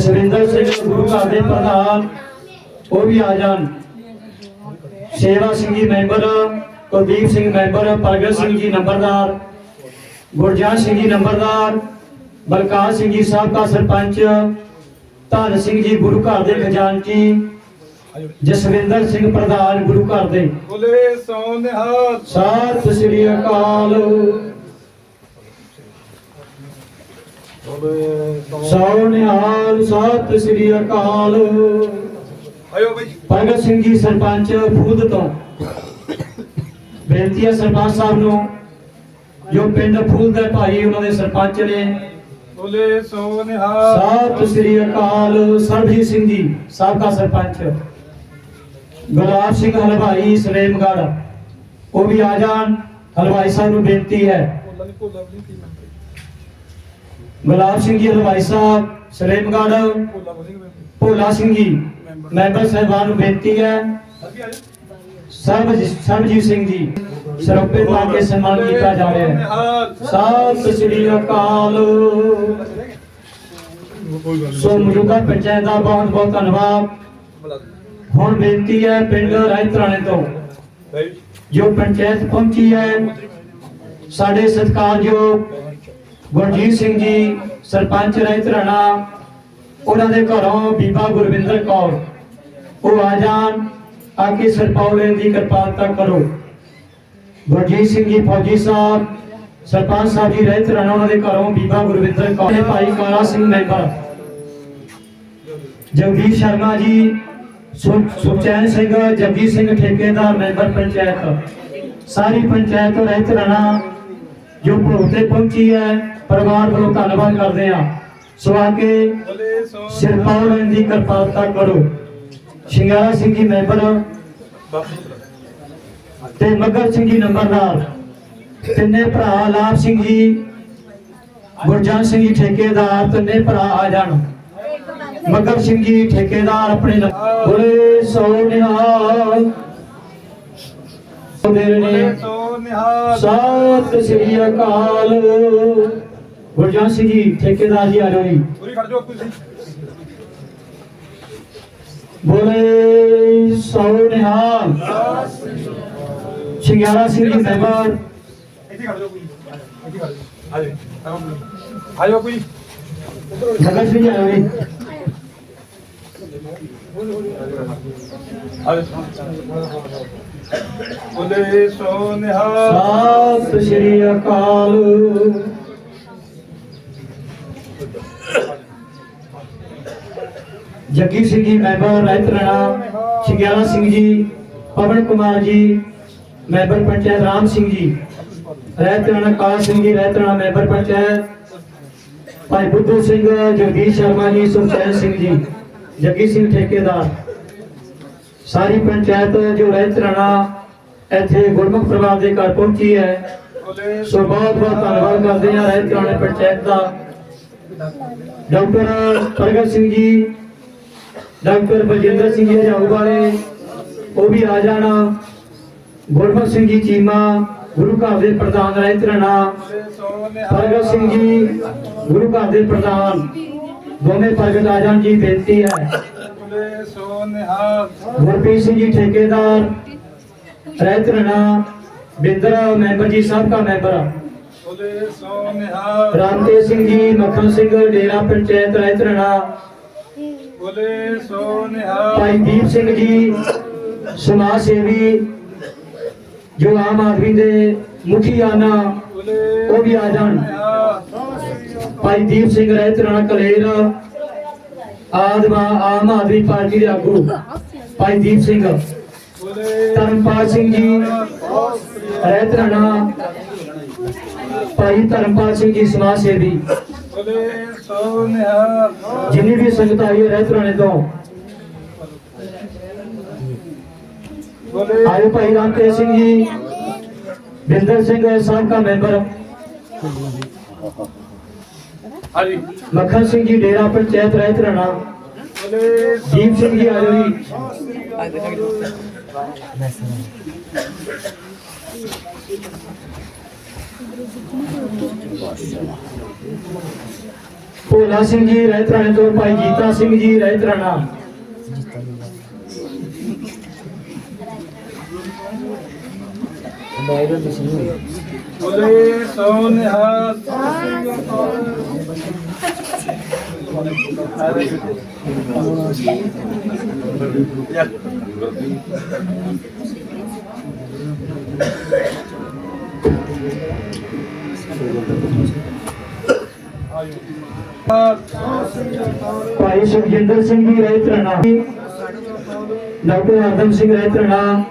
ਸੁਰਿੰਦਰ ਸਿੰਘ ਗੁਰੂ ਘਰ ਦੇ ਪ੍ਰਧਾਨ ਉਹ ਵੀ ਆ ਜਾਣ। ਸੇਵਾ ਸਿੰਘ ਜੀ ਮੈਂਬਰ ਕੁਲਦੀਪ ਸਿੰਘ ਮੈਂਬਰ ਪ੍ਰਗਟ ਸਿੰਘ ਜੀ ਨੰਬਰਦਾਰ ਗੁਰਜਾਨ ਸਿੰਘ ਜੀ ਨੰਬਰਦਾਰ ਬਲਕਾਰ ਸਿੰਘ ਜੀ ਸਾਬਕਾ ਸਰਪੰਚ ਧਨ ਸਿੰਘ ਜੀ ਗੁਰੂ ਘਰ ਦੇ ਖਜ਼ਾਨਚੀ ਜਸਵਿੰਦਰ ਸਿੰਘ ਪ੍ਰਧਾਨ ਗੁਰੂ ਘਰ ਦੇ। ਬੋਲੇ ਸੋ ਨਿਹਾਲ ਸਤਿ ਸ੍ਰੀ ਅਕਾਲ। ਬੋਲੇ ਸੋ ਨਿਹਾਲ ਸਤਿ ਸ੍ਰੀ ਅਕਾਲ। ਆਇਓ ਬਈ ਭਗਤ ਸਿੰਘ ਜੀ ਸਰਪੰਚ ਫੂਦ ਤੋਂ। ਬੇਨਤੀ ਹੈ ਸਰਪੰਚ ਸਾਹਿਬ ਨੂੰ ਜੋ ਪਿੰਡ ਫੂਲ ਦੇ ਭਾਈ ਉਹਨਾਂ ਦੇ ਸਰਪੰਚ ਨੇ। ਬੋਲੇ ਸੋ ਨਿਹਾਲ। ਸਤਿ ਸ੍ਰੀ ਅਕਾਲ ਸਰਬਜੀਤ ਸਿੰਘ ਜੀ ਸਾਬਕਾ ਸਰਪੰਚ। ਗੁਲਾਬ ਸਿੰਘ ਹਲਵਾਈ ਸਲੇਮਗੜ ਉਹ ਵੀ ਆ ਜਾਣ। ਹਲਵਾਈ ਸਾਹਿਬ ਨੂੰ ਬੇਨਤੀ ਹੈ ਭੋਲਾ ਨਹੀਂ ਭੋਲਾ ਨਹੀਂ ਕੀ ਮੈਂ ਗੁਲਾਬ ਸਿੰਘ ਜੀ, ਹਲਵਾਈ ਸਾਹਿਬ ਸਲੇਮਗੜ ਭੋਲਾ ਸਿੰਘ ਜੀ, ਮੈਂਬਰ ਸਾਹਿਬਾਨ ਨੂੰ ਬੇਨਤੀ ਹੈ। ਅੱਗੇ ਸਰਬਜੀਤ ਸਿੰਘ ਜੀ, ਸਰੋਪੇ ਪਾ ਕੇ ਸਨਮਾਨ ਕੀਤਾ ਜਾ ਰਿਹਾ ਹੈ। ਸਤਿ ਸ੍ਰੀ ਅਕਾਲ। ਸੋ ਮੌਜੂਦਾ ਪੰਚਾਇਤ ਦਾ ਬਹੁਤ ਬਹੁਤ ਧੰਨਵਾਦ। ਹੁਣ ਬੇਨਤੀ ਹੈ ਪਿੰਡ ਰਾਇਤਰਾਣੇ ਤੋਂ, ਜੋ ਪੰਚਾਇਤ ਪਹੁੰਚੀ ਹੈ, ਸਾਡੇ ਸਤਿਕਾਰਯੋਗ ਗੁਰਜੀਤ ਸਿੰਘ ਜੀ, ਸਰਪੰਚ ਰਹਿਤ ਰਾਇਤਰਾਣਾ ਉਹਨਾਂ ਦੇ ਘਰੋਂ ਬੀਬਾ ਗੁਰਵਿੰਦਰ ਕੌਰ। ਉਹ ਆ ਜਾਣ, ਆ ਕੇ ਸਰਪੌਲੇ ਦੀ ਕਿਰਪਾਲਤਾ ਕਰੋ। ਗੁਰਜੀਤ ਸਿੰਘ ਜੀ, ਫੌਜੀ ਸਾਹਿਬ, ਸਰਪੰਚ ਸਾਹਿਬ ਜੀ, ਰਹਿਤ ਰਹਿਣਾ ਉਹਨਾਂ ਦੇ ਘਰੋਂ ਬੀਬਾ ਗੁਰਵਿੰਦਰ ਕੌਰ ਤੇ ਭਾਈ ਕਾਲਾ ਸਿੰਘ ਮੈਂਬਰ। ਜਗਦੀਪ ਸ਼ਰਮਾ ਜੀ ਸੁਖਚੈਨ ਸਿੰਘ, ਜਗਦੀਪ ਸਿੰਘ ਠੇਕੇਦਾਰ, ਮੈਂਬਰ ਪੰਚਾਇਤ। ਸਾਰੀ ਪੰਚਾਇਤ ਰਹਿਤ ਰਹਿਣਾ ਜੋ ਭੋਗ ਤੇ ਪਹੁੰਚੀ ਹੈ, ਪਰਿਵਾਰ ਵੱਲੋਂ ਧੰਨਵਾਦ ਕਰਦੇ ਆ ਸੋ ਆ ਕੇ ਦੀ ਕਿਰਪਾਲਤਾ ਕਰੋ। ਸ਼ਿੰਗਾਰਾ ਸਿੰਘ ਜੀ ਮੈਂਬਰ ਤੇ ਮੱਗਰ ਸਿੰਘ ਜੀ ਨੰਬਰਦਾਰ। ਤਿੰਨੇ ਭਰਾ ਲਾਭ ਸਿੰਘ ਜੀ, ਗੁਰਜਾਨ ਸਿੰਘ ਜੀ ਠੇਕੇਦਾਰ, ਤਿੰਨੇ ਭਰਾ ਆ ਜਾਣ। ਮਗਰ ਸਿੰਘ ਜੀ ਠੇਕੇਦਾਰ ਆਪਣੇ ਨ- ਬੋਲੇ ਸੋ ਨਿਹਾਲ। ਦੇਰ ਨੇ ਨਿਹਾਲ ਸਤਿ ਸ੍ਰੀ ਅਕਾਲ। ਗੁਰਜਾਨ ਸਿੰਘ ਜੀ ਠੇਕੇਦਾਰ ਜੀ ਆ ਜਾਓ ਜੀ। ਪੂਰੀ ਖੜ ਜਾਓ ਤੁਸੀਂ। ਬੋਲੇ ਸੋ ਨਿਹਾਲ। ਸ਼ਿੰਗਾਰਾ ਸਿੰਘ ਜੀ ਮੈਂਬਰ ਇੱਥੇ ਖੜ ਜਾਓ ਕੋਈ। ਇੱਥੇ ਖੜ ਜਾਓ। ਆ ਜਾਓ ਕੋਈ। ਮਗਰ ਸਿੰਘ ਜੀ। ਆਏ ਆ ਜਾਓ। ਬੋਲੇ ਸੋ ਨਿਹਾਲ। ਸਤਿ ਸ੍ਰੀ ਅਕਾਲ। ਜੱਗੀ ਸਿੰਘ ਜੀ ਮੈਂਬਰ ਰਹਿਤ ਰਾਣਾ ਸ਼ਿੰਗਾਰਾ ਸਿੰਘ ਜੀ, ਪਵਨ ਕੁਮਾਰ ਜੀ, ਮੈਂਬਰ ਪੰਚਾਇਤ ਰਾਮ ਸਿੰਘ ਜੀ ਰਹਿਤ ਰਾਣਾ ਕਾਲਾ ਸਿੰਘ ਜੀ ਰਹਿਤ ਰਾਣਾ ਮੈਂਬਰ ਪੰਚਾਇਤ, ਭਾਈ ਬੁੱਧੂ ਸਿੰਘ, ਜਗਦੀਸ਼ ਸ਼ਰਮਾ ਜੀ ਸੁਖਚੈਨ ਸਿੰਘ ਜੀ, ਜੱਗੀ ਸਿੰਘ ਠੇਕੇਦਾਰ। ਸਾਰੀ ਪੰਚਾਇਤ ਜੋ ਰਹਿਤ ਰਾਣਾ ਇੱਥੇ ਗੁਰਮੁਖ ਪਰਿਵਾਰ ਦੇ ਘਰ ਪਹੁੰਚੀ ਹੈ। ਸੋ ਬਹੁਤ ਬਹੁਤ ਧੰਨਵਾਦ ਕਰਦੇ ਹਾਂ ਰਹਿਤ ਪੰਚਾਇਤ ਦਾ। ਡਾਕਟਰ ਪ੍ਰਗਟ ਸਿੰਘ ਜੀ, ਡਾਕਟਰ ਬਲਜਿੰਦਰ ਸਿੰਘ ਜੀ ਜਾਊ ਵਾਲੇ ਉਹ ਵੀ ਆ ਜਾਣਾ। ਗੁਰਮੁਖ ਸਿੰਘ ਜੀ ਚੀਮਾ, ਗੁਰੂ ਘਰ ਦੇ ਪ੍ਰਧਾਨ ਰਹਿਤ ਰਾਣਾ ਪ੍ਰਗਟ ਸਿੰਘ ਜੀ, ਗੁਰੂ ਘਰ ਦੇ ਪ੍ਰਧਾਨ। ਦੋਵੇਂ ਪ੍ਰਗਟ ਆ ਜਾਣ ਜੀ ਬੇਨਤੀ ਹੈ। ਬੋਲੇ ਸੋ ਨਿਹਾਲ। ਗੁਰਪ੍ਰੀਤ ਸਿੰਘ ਜੀ ਠੇਕੇਦਾਰ ਰਹਿਤ ਰਾਣਾ ਬਿੰਦਰ ਮੈਂਬਰ ਜੀ ਸਾਬਕਾ ਮੈਂਬਰ ਬੋਲੇ ਸੋ ਨਿਹਾਲ। ਰਾਮਤੇਜ ਸਿੰਘ ਜੀ ਮੱਖਣ ਸਿੰਘ ਡੇਰਾ ਪੰਚਾਇਤ ਰਹਿਤ ਰਾਣਾ ਬੋਲੇ ਸੋ ਨਿਹਾਲ। ਭਾਈ ਦੀਪ ਸਿੰਘ ਜੀ ਸਮਾਜ ਸੇਵੀ ਜੋ ਆਮ ਆਦਮੀ ਦੇ ਮੁਖੀ ਆਨਾ ਬੋਲੇ ਉਹ ਵੀ ਆ ਜਾਣ। ਭਾਈ ਦੀਪ ਸਿੰਘ ਰਹਿਤ ਰਾਣਾ ਕਲੇਰ ਆਦਮਾ ਆਮ ਆਦਮੀ ਪਾਰਟੀ ਦੇ ਆਗੂ ਭਾਈ ਦੀਪ ਸਿੰਘ। ਧਰਮਪਾਲ ਸਿੰਘ ਜੀ, ਰਹਿਤ ਰਾਣਾ ਭਾਈ ਧਰਮਪਾਲ ਸਿੰਘ ਜੀ, ਸਮਾਜ ਸੇਵੀ। ਜਿੰਨੀ ਵੀ ਸੰਗਤ ਆਈ ਹੈ ਰਹਿਤ ਰਾਣੇ ਤੋਂ, ਆਏ ਭਾਈ ਰਾਮਤੇਜ ਸਿੰਘ ਜੀ, ਬਿੰਦਰ ਸਿੰਘ, ਸਾਬਕਾ ਮੈਂਬਰ। ਹਾਂਜੀ। ਮੱਖਣ ਸਿੰਘ ਜੀ ਡੇਰਾ ਪੰਚਾਇਤ ਰਹਿਤ ਰਾਣਾ ਬੋਲੇ ਦੀਪ ਸਿੰਘ ਜੀ ਆਜੋ ਜੀ। ਭੋਲਾ ਸਿੰਘ ਜੀ ਰਹਿਤ ਰਾਣੇ ਤੋਂ ਭਾਈ ਜੀਤਾ ਸਿੰਘ ਜੀ ਰਹਿਤ ਰਾਣਾ ਬੋਲੇ ਸੋਨਿਹਾ ਭਾਈ ਸੁਖਜਿੰਦਰ ਸਿੰਘ ਜੀ ਰਹਿਤ ਰਾਣਾ ਡਾਕਟਰ ਆਦਮ ਸਿੰਘ ਰਹਿਤ ਰਾਣਾ